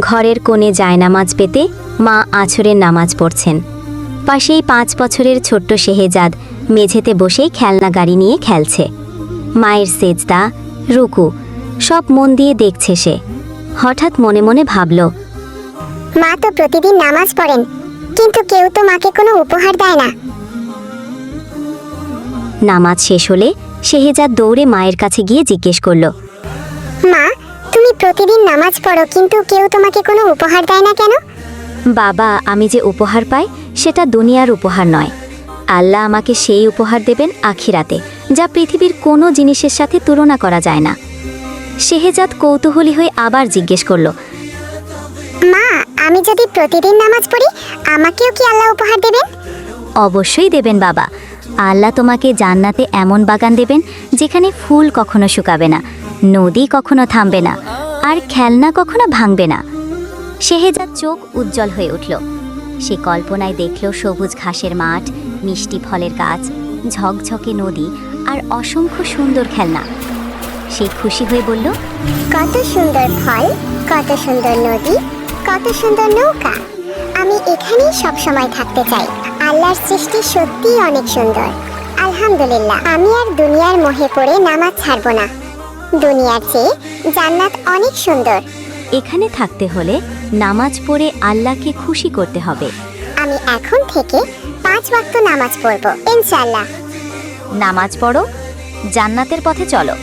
ঘরের কোণে জায়নামাজ পেতে মা আছরের নামাজ পড়ছেন। পাশেই পাঁচ বছরের ছোট্ট শেহেজাদ মেঝেতে বসেই খেলনা গাড়ি নিয়ে খেলছে। মায়ের সেজদা রুকু সব মন দিয়ে দেখছে সে। হঠাৎ মনে মনে ভাবল মা তো প্রতিদিন নামাজ পড়েন কিন্তু কেউ তো মাকে কোনো উপহার দেয় না। নামাজ শেষ হলে শেহেজাদ দৌড়ে মায়ের কাছে গিয়ে জিজ্ঞেস করল মা তুমি প্রতিদিন নামাজ পড়ো কিন্তু কেউ তোমাকে কোনো উপহার দেয় না কেন? বাবা আমি যে উপহার পাই সেটা দুনিয়ার উপহার নয়। আল্লাহ আমাকে সেই উপহার দেবেন আখিরাতে যা পৃথিবীর কোনো জিনিসের সাথে তুলনা করা যায় না। শেহেজাদ কৌতূহলী হয়ে আবার জিজ্ঞেস করল মা আমি যদি প্রতিদিন নামাজ পড়ি আমাকেও কি আল্লাহ উপহার দেবেন? অবশ্যই দেবেন বাবা। আল্লাহ তোমাকে জান্নাতে এমন বাগান দেবেন যেখানে ফুল কখনো শুকাবে না। নদী কখনো থামবে না, আর খেলনা কখনো ভাঙবে না। শেহেজাদ চোখ উজ্জ্বল হয়ে উঠল। সে কল্পনায় দেখল সবুজ ঘাসের মাঠ, মিষ্টি ফলের গাছ, ঝকঝকে নদী আর অসংখ্য সুন্দর খেলনা। সে খুশি হয়ে বলল, কত সুন্দর ফল, কত সুন্দর নদী, কত সুন্দর নৌকা। আমি এখানেই সব সময় থাকতে চাই। আল্লাহর সৃষ্টি সত্যিই অনেক সুন্দর। আলহামদুলিল্লাহ, আমি আর দুনিয়ার মোহে পড়ে নামাজ ছাড়বো না। দুনিয়ার চেয়ে জান্নাত অনেক সুন্দর। এখানে থাকতে হলে নামাজ পড়ে আল্লাহকে খুশি করতে হবে। আমি এখন থেকে পাঁচ ওয়াক্ত নামাজ পড়ব ইনশাআল্লাহ। নামাজ পড়ো জান্নাতের পথে চলো।